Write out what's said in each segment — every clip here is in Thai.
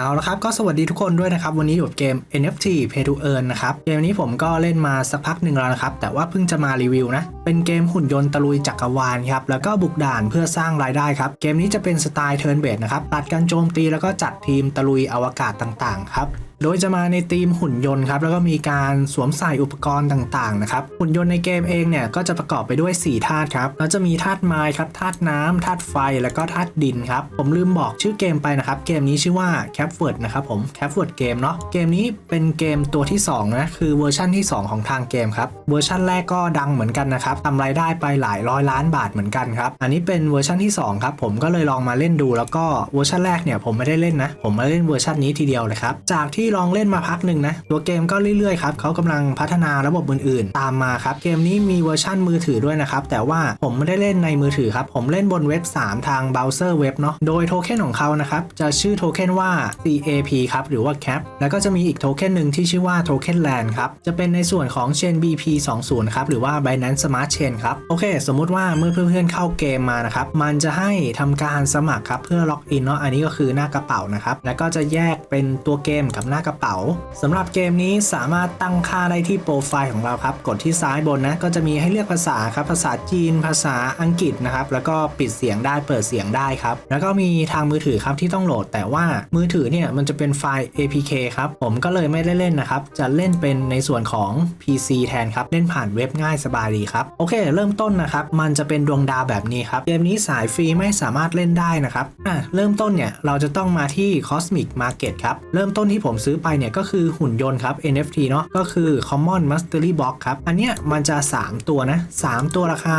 เอาละครับ ก็สวัสดีทุกคนด้วยนะครับ วันนี้อยู่กับเกม NFT Pay to Earn นะครับ เกมนี้ผมก็เล่นมาสักพักหนึ่งแล้วนะครับ แต่ว่าเพิ่งจะมารีวิวนะ เป็นเกมหุ่นยนต์ตะลุยจักรวาลครับ แล้วก็บุกด่านเพื่อสร้างรายได้ครับ เกมนี้จะเป็นสไตล์เทิร์นเบดนะครับตัดการโจมตีแล้วก็จัดทีมตะลุยอวกาศต่างๆครับ โดยจะมาในธีมหุ่นยนต์ครับแล้วก็มีการสวมใส่อุปกรณ์ต่างๆนะครับหุ่นยนต์ในเกมเองเนี่ยก็จะประกอบไปด้วย 4ธาตุครับแล้วจะมีธาตุไม้ครับธาตุน้ำธาตุไฟแล้วก็ธาตุดินครับผมลืมบอกชื่อเกมไปนะครับเกมนี้ชื่อว่า c a p w o r d นะครับผม c a p w o r d เกมเนาะเกมนี้เป็นเกมตัวที่2นะคือเวอร์ชั่นที่ 2 ของทางเกมครับเวอร์ชั่นแรกก็ดังเหมือนกันนะครับทำรายได้ไปหลายร้อยล้านบาทเหมือนกันครับอันนี้เป็นเวอร์ชันที่2ครับผมก็เลยลองมาเล่นดู แล้วก็เวอร์ชันแรกเนี่ยผมไม่ได้เล่นนะผมมาเล่นเวอร์ชันนี้ทีเดียวเลยครับจากที่ลองเล่นมาพักหนึ่งนะ ตัวเกมก็เรื่อยๆครับเขากำลังพัฒนาระบบอื่นๆ ตามมาครับ เกมนี้มีเวอร์ชันมือถือด้วยนะครับ แต่ว่าผมไม่ได้เล่นในมือถือครับ ผมเล่นบนเว็บ 3 ทางเบราว์เซอร์เว็บเนาะ โดยโทเค็นของเขานะครับ จะชื่อโทเค็นว่า CAP ครับ หรือว่า CAP แล้วก็จะมีอีกโทเค็นหนึ่งที่ชื่อว่าโทเค็นแลนด์ครับ จะเป็นในส่วนของ Chain BP 20ครับ หรือว่า Binance Smart Chain ครับ โอเค สมมุติว่าเมื่อเพื่อนๆเข้าเกมมานะครับ มันจะให้ทำการสมัครครับ เพื่อล็อกอินเนาะ อันนี้ก็คือหน้ากระเป๋านะครับ แล้วก็จะแยกเป็นตัวเกมกับหน้ากระเป๋าสำหรับเกมนี้สามารถตั้งค่าได้ที่โปรไฟล์ของเราครับ กดที่ซ้ายบนนะก็จะมีให้เลือกภาษาครับภาษาจีน ภาษาอังกฤษนะครับแล้วก็ปิดเสียงได้เปิดเสียงได้ครับแล้วก็มีทางมือถือครับที่ต้องโหลด แต่ว่ามือถือเนี่ยมันจะเป็นไฟล์ APK ครับผมก็เลยไม่ได้เล่นนะครับจะเล่นเป็นในส่วนของ PC แทนครับเล่นผ่านเว็บง่ายสบายดีครับโอเค เริ่มต้นนะครับมันจะเป็นดวงดาวแบบนี้ครับเกมนี้สายฟรีไม่สามารถเล่นได้นะครับอะเริ่มต้นเนี่ยเราจะต้องมาที่ Cosmic Market ครับเริ่มต้นที่ผมซื้อไปเนี่ยก็คือหุ่นยนต์ครับ NFT เนาะก็คือ Common Mastery Box ครับ อันเนี้ยมันจะ 3 ตัวนะ 3 ตัวราคา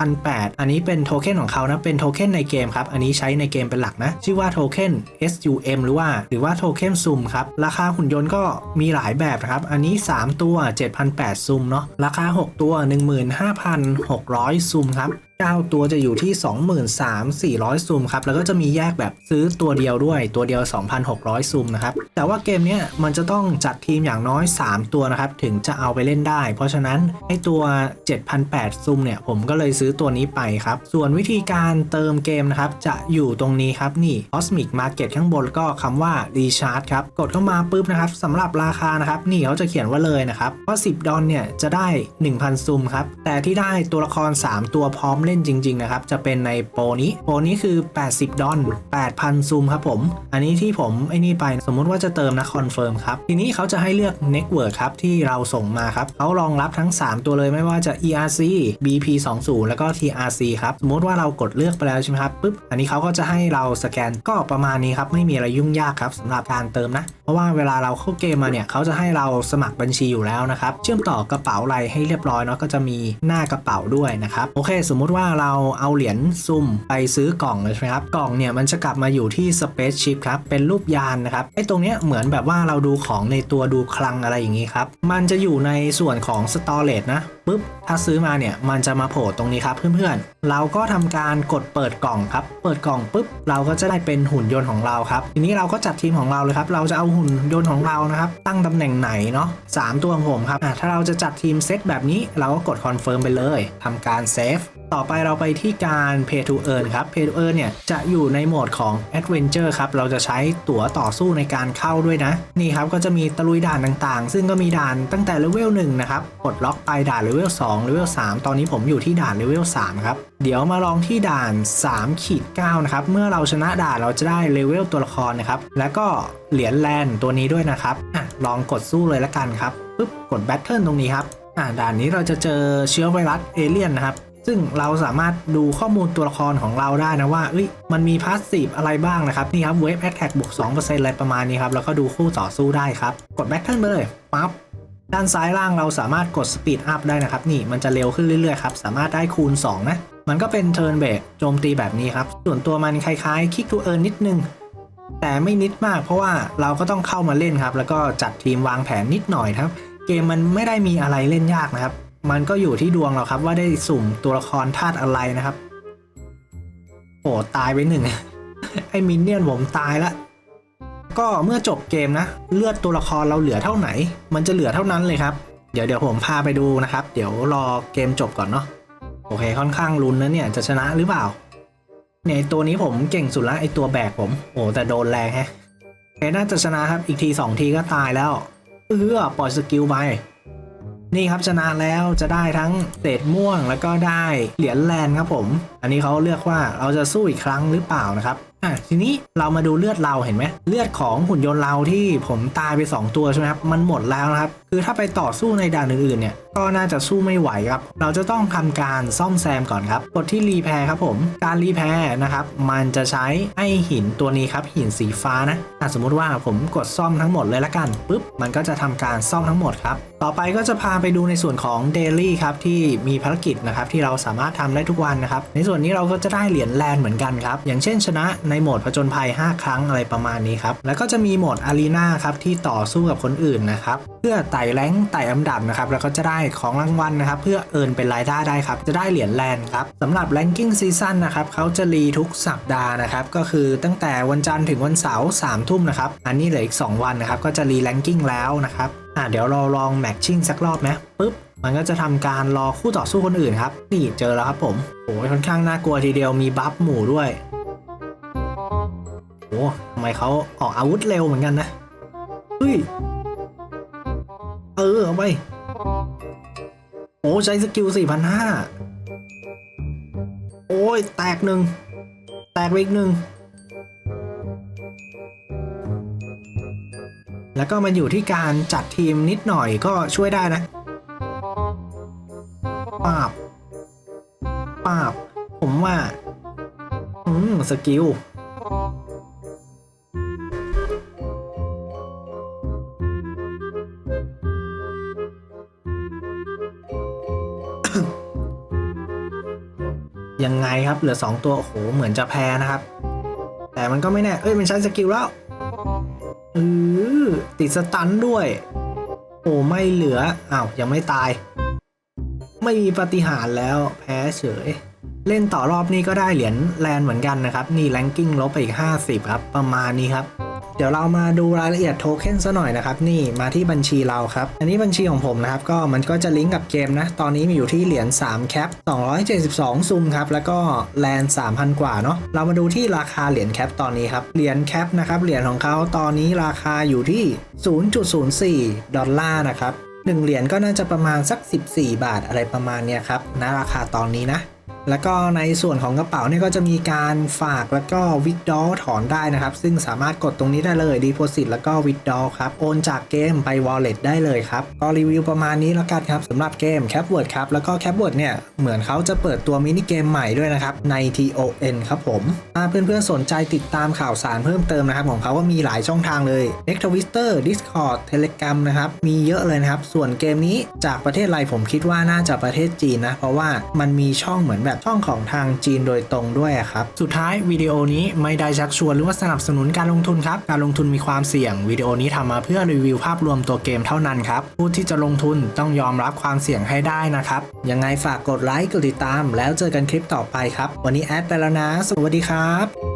7,800 อันนี้เป็นโทเค็นของเขานะ เป็นโทเค็นในเกมครับ อันนี้ใช้ในเกมเป็นหลักนะ ชื่อว่าโทเค็น SUM หรือว่าหรือว่าโทเค็นซุมครับ ราคาหุ่นยนต์ก็มีหลายแบบนะครับ อันนี้ 3 ตัว 7,800ซุมเนาะราคา 6 ตัว 15,600ซุมครับ9 ตัวจะอยู่ที่ 23,400ซุมครับ แล้วก็จะมีแยกแบบซื้อตัวเดียวด้วยตัวเดียว 2,600ซุมนะครับ แต่ว่าเกมเนี้ยมันจะต้องจัดทีมอย่างน้อย 3 ตัวนะครับ ถึงจะเอาไปเล่นได้ เพราะฉะนั้นไอตัว 7,800ซุมเนี่ย ผมก็เลยซื้อตัวนี้ไปครับ ส่วนวิธีการเติมเกมนะครับ จะอยู่ตรงนี้ครับ นี่ Cosmic Market ข้างบนก็คำว่า Recharge ครับ กดเข้ามาปุ๊บนะครับสำหรับราคานะครับ นี่เขาจะเขียนว่าเลยนะครับว่า10 ดอลเนี่ยจะได้ 1,000ซุมครับ แต่ที่ได้ตัวละคร 3 ตัวพร้อมเล่นจริง ๆ นะครับ จะเป็นในโปรนี้ โปรนี้คือ 80 ดอล8,000ซุมครับผม อันนี้ที่ผมไอ้นี่ไปสมมุติว่าจะเติมนะคอนเฟิร์มครับ ทีนี้เขาจะให้เลือก Network ครับ ที่เราส่งมาครับเขารองรับทั้ง 3 ตัวเลยไม่ว่าจะ ERC BP 2 0 แล้วก็ TRC ครับ สมมติว่าเรากดเลือกไปแล้วใช่ไหมครับปุ๊บอันนี้เขาก็จะให้เราสแกนก็ประมาณนี้ครับไม่มีอะไรยุ่งยากครับสำหรับการเติมนะ เพราะว่าเวลาเราเข้าเกมมาเนี่ยเขาจะให้เราสมัครบัญชีอยู่แล้วนะครับเชื่อมต่อกระเป๋าอะไรให้เรียบร้อยเนาะก็จะมีหน้ากระเป๋าด้วยนะครับโอเค สมมติว่าเราเอาเหรียญซุ่มไปซื้อกล่องเลยใช่ไหมครับ กล่องเนี่ยมันจะกลับมาอยู่ที่ Space Ship ครับ เป็นรูปยานนะครับ ไอ้ตรงเนี้ยเหมือนแบบว่าเราดูของในตัวดูคลังอะไรอย่างนี้ครับ มันจะอยู่ในส่วนของ Storage นะปุ๊บ ถ้าซื้อมาเนี่ย มันจะมาโผล่ตรงนี้ครับเพื่อนๆ เราก็ทำการกดเปิดกล่องครับ เปิดกล่องปุ๊บ เราก็จะได้เป็นหุ่นยนต์ของเราครับ ทีนี้เราก็จัดทีมของเราเลยครับ เราจะเอาหุ่นยนต์ของเรานะครับ ตั้งตำแหน่งไหนเนาะสามตัวของผมครับ ถ้าเราจะจัดทีมเซตแบบนี้ เราก็กดคอนเฟิร์มไปเลยทำการเซฟ ต่อไปเราไปที่การ Pay to Earn ครับ Pay to Earn เนี่ยจะอยู่ในโหมดของ Adventure ครับ เราจะใช้ตั๋วต่อสู้ในการเข้าด้วยนะ นี่ครับก็จะมีตะลุยด่านต่างๆ ซึ่งก็มีด่านตั้งแต่เลเวล1นะครับกดล็อกไปด่านเลเวล2เลเวล3ตอนนี้ผมอยู่ที่ด่านเลเวล3ครับเดี๋ยวมาลองที่ด่าน3ขีด9นะครับ เมื่อเราชนะด่านเราจะได้เลเวลตัวละครนะครับ แล้วก็เหรียญแลนตัวนี้ด้วยนะครับอะลองกดสู้เลยละกันครับปุ๊บกดแบทเทิลตรงนี้ครับอะด่านนี้เราจะเจอเชื้อไวรัสเอเลี่ยนนะครับ ซึ่งเราสามารถดูข้อมูลตัวละครของเราได้นะว่าเอ้ยมันมีพาสซีฟอะไรบ้างนะครับนี่ครับเวฟแอ t แท็กบวก2%อะไรประมาณนี้ครับแล้วก็ดูคู่ต่อสู้ได้ครับ กดแบทเทิลไปเลยปั๊บด้านซ้ายล่างเราสามารถกดสปีดอัพได้นะครับ นี่มันจะเร็วขึ้นเรื่อยๆครับ สามารถได้คูณ 2 นะ มันก็เป็นเทิร์นเบรกโจมตีแบบนี้ครับ ส่วนตัวมันคล้ายๆ คิกทูเอิร์นนิดนึง แต่ไม่นิดมากเพราะว่าเราก็ต้องเข้ามาเล่นครับ แล้วก็จัดทีมวางแผนนิดหน่อยครับ เกมมันไม่ได้มีอะไรเล่นยากนะครับ มันก็อยู่ที่ดวงเราครับว่าได้สุ่มตัวละครธาตุอะไรนะครับ โอ้ตายไปหนึ่ง ไอ้มินเนี่ยนผมตายละ ก็เมื่อจบเกมนะ เลือดตัวละครเราเหลือเท่าไหน มันจะเหลือเท่านั้นเลยครับ เดี๋ยวเดี๋ยวผมพาไปดูนะครับ เดี๋ยวรอเกมจบก่อนเนาะ โอเคค่อนข้างลุ้นนะเนี่ยจะชนะหรือเปล่า เนี่ยตัวนี้ผมเก่งสุดละไอตัวแบกผม โอ้แต่โดนแรงแฮะเคน่าจะชนะครับอีกทีสองทีก็ตายแล้ว เออปล่อยสกิลไป นี่ครับชนะแล้วจะได้ทั้งเศษม่วงแล้วก็ได้เหรียญแลนครับผม อันนี้เขาเลือกว่าเราจะสู้อีกครั้งหรือเปล่านะครับอะทีนี้เรามาดูเลือดเราเห็นไหมเลือดของหุ่นยนต์เราที่ผมตายไป 2 ตัวใช่ไหมครับมันหมดแล้วนะครับคือถ้าไปต่อสู้ในด่านอื่นๆเนี่ยก็น่าจะสู้ไม่ไหวครับ เราจะต้องทำการซ่อมแซมก่อนครับกดที่รีแพร์ครับผมการรีแพร์นะครับมันจะใช้ไอ้หินตัวนี้ครับหินสีฟ้านะสมมุติว่าผมกดซ่อมทั้งหมดเลยละกันปุ๊บมันก็จะทำการซ่อมทั้งหมดครับต่อไปก็จะพาไปดูในส่วนของเดลี่ครับที่มีภารกิจนะครับที่เราสามารถทำได้ทุกวันนะครับในส่วนนนี้เราก็จะได้เหรียญแลนเหมือนกันครับ อย่างเช่นชนะในโหมดผจญภัย 5 ครั้งอะไรประมาณนี้ครับ แล้วก็จะมีโหมดอารีนาครับที่ต่อสู้กับคนอื่นนะครับ เพื่อไต่แรง์ไต่อันดับนะครับ แล้วก็จะได้ของรางวัลนะครับ เพื่อเอินเป็นรายได้ได้ครับ จะได้เหรียญแลนครับสำหรับ ranking season นะครับเขาจะรีทุกสัปดาห์นะครับ ก็คือตั้งแต่วันจันทร์ถึงวันเสาร์3ทุ่มนะครับ อันนี้เหลืออีก 2 วันนะครับ ก็จะรี ranking แล้วนะครับ อะเดี๋ยวเราลองแมทชิ่งสักรอบไหมปุ๊บมันก็จะทำการรอคู่ต่อสู้คนอื่นครับนี่เจอแล้วครับผมโอ้ยค่อนข้างน่ากลัวทีเดียวมีบัฟหมู่ด้วยโอ้ทำไมเขาออกอาวุธเร็วเหมือนกันนะเฮ้ยเออเอาไปโอ้ใช้สกิล4,500โอ้ยแตกหนึ่งแตกไปอีกหนึ่ง แล้วก็มันอยู่ที่การจัดทีมนิดหน่อยก็ช่วยได้นะปาบปาบ ผมว่า อืม สกิลยังไงครับเหลือ 2 ตัว โอ้โห เหมือนจะแพ้นะครับ แต่มันก็ไม่แน่ เอ้ย มันใช้สกิลแล้วเออ ติดสตันด้วย โอ้ไม่เหลืออ้าวยังไม่ตาย ไม่มีปฏิหารแล้วแพ้เฉย เล่นต่อรอบนี้ก็ได้เหรียญแลนเหมือนกันนะครับ นี่แรงกิ้งลบไปอีก 50 ครับ ประมาณนี้ครับ เดี๋ยวเรามาดูรายละเอียดโทเค็นซะหน่อยนะครับนี่มาที่บัญชีเราครับ อันนี้บัญชีของผมนะครับก็มันก็จะลิงก์กับเกมนะ ตอนนี้มีอยู่ที่เหรียญ3แคป272 ซุมครับ แล้วก็แลน3,000 กว่าเนาะเรามาดูที่ราคาเหรียญแคปตอนนี้ครับ เหรียญแคปนะครับเหรียญของเขาตอนนี้ราคาอยู่ที่ 0.04 ดอลลาร์นะครับ1เหรียญก็น่าจะประมาณสัก 14 บาทอะไรประมาณเนี้ยครับณราคาตอนนี้นะ แล้วก็ในส่วนของกระเป๋าเนี่ยก็จะมีการฝากแล้วก็วิดดอถอนได้นะครับ ซึ่งสามารถกดตรงนี้ได้เลย Deposit แล้วก็วิดดอครับ โอนจากเกมไป Wallet ได้เลยครับ ก็รีวิวประมาณนี้แล้วกันครับสำหรับเกม Cap Word ครับ แล้วก็ Cap Word เนี่ย เหมือนเขาจะเปิดตัวมินิเกมใหม่ด้วยนะครับ ใน TON ครับผม ถ้าเพื่อนๆสนใจติดตามข่าวสารเพิ่มเติมนะครับของเขาก็มีหลายช่องทางเลย X Twitter Discord Telegram นะครับ มีเยอะเลยนะครับ ส่วนเกมนี้จากประเทศอะไรผมคิดว่าน่าจะประเทศจีนนะ เพราะว่ามันมีช่องเหมือนแบบช่องของทางจีนโดยตรงด้วยครับ สุดท้ายวิดีโอนี้ไม่ได้ชักชวนหรือว่าสนับสนุนการลงทุนครับ การลงทุนมีความเสี่ยงวิดีโอนี้ทำมาเพื่อรีวิวภาพรวมตัวเกมเท่านั้นครับ ผู้ที่จะลงทุนต้องยอมรับความเสี่ยงให้ได้นะครับ ยังไงฝากกดไลค์กดติดตาม แล้วเจอกันคลิปต่อไปครับ วันนี้แอดไปแล้วนะ สวัสดีครับ